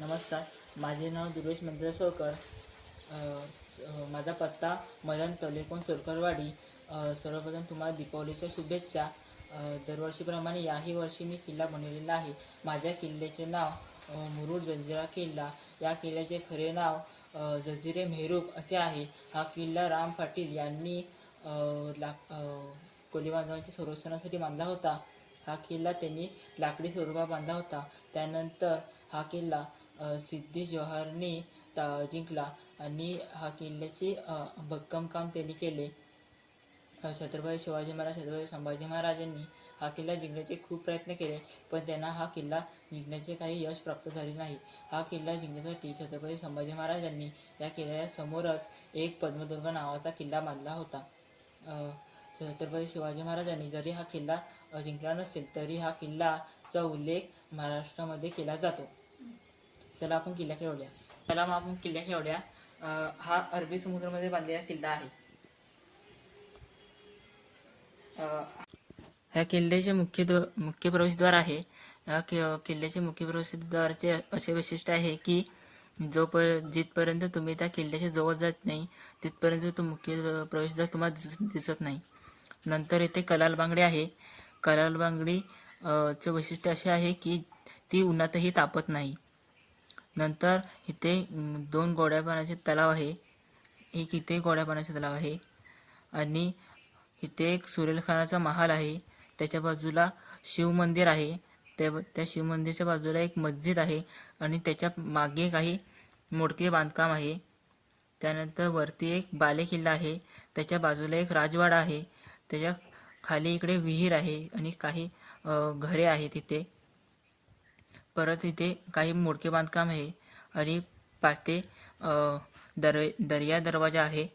नमस्कार. माझे नाव दुर्वेश मंदिर सोळकर माझा पत्ता मलन तलेकोण सोलकरवाडी. सर्वप्रथम तुम्हाला दीपावलीच्या शुभेच्छा. दरवर्षीप्रमाणे याही वर्षी मी किल्ला बनवलेला आहे. माझ्या किल्ल्याचे नाव मुरुड जंजिरा किल्ला. या किल्ल्याचे खरे नाव जजिरे मेहरूप असे आहे. हा किल्ला राम पाटील यांनी लाक अ, बांधवांच्या संरक्षणासाठी बांधला होता. हा किल्ला त्यांनी लाकडी स्वरूपात बांधला होता. त्यानंतर हा किल्ला सिद्धी जवाहरने ता- जिंकला आणि हा किल्ल्याचे भक्कम काम त्यांनी केले. छत्रपती शिवाजी महाराज छत्रपती संभाजी महाराजांनी हा किल्ला जिंकण्याचे खूप प्रयत्न केले पण त्यांना हा किल्ला जिंकण्याचे काही यश प्राप्त झाले नाही. हा किल्ला जिंकण्यासाठी छत्रपती संभाजी महाराजांनी या किल्ल्याच्या समोरच एक पद्मदुर्ग नावाचा किल्ला बांधला होता. छत्रपती शिवाजी महाराजांनी जरी हा किल्ला जिंकला नसेल तरी हा किल्लाचा उल्लेख महाराष्ट्रामध्ये केला जातो. त्याला आपण किल्ल्याकडे वळूया त्याला मग आपण किल्ल्याकडे वळूया हा अरबी समुद्रामध्ये बांधलेला किल्ला आहे. ह्या किल्ल्याचे मुख्य द्व मुख्य प्रवेशद्वार आहे. ह्या कि किल्ल्याचे मुख्य प्रवेशद्वारचे असे वैशिष्ट्य आहे की जोपर जिथपर्यंत तुम्ही त्या किल्ल्याच्या जवळ जात नाही तिथपर्यंत तो मुख्य प्रवेशद्वार तुम्हाला दिस दिसत नाही. नंतर इथे कलाल बांगडी आहे. कलाल बांगडी चे वैशिष्ट्य असे आहे की ती उन्हातही तापत नाही. नंतर इथे दोन गोड्या पाण्याचे तलाव आहे. एक इथे गोड्या पाण्याचे तलाव आहे. आणि इथे एक सुरेलखानाचा महाल आहे. त्याच्या बाजूला शिवमंदिर आहे. त्या त्या शिवमंदिरच्या बाजूला एक मस्जिद आहे. आणि त्याच्यामागे काही मोडके बांधकाम आहे. त्यानंतर वरती एक बाले किल्ला आहे. त्याच्या बाजूला एक राजवाडा आहे. त्याच्याखाली इकडे विहीर आहे. आणि काही घरे आहेत तिथे परत इथे काही मोडके बांधकाम आहे. आणि पाटे अ, दर दर्या दरवाजा आहे.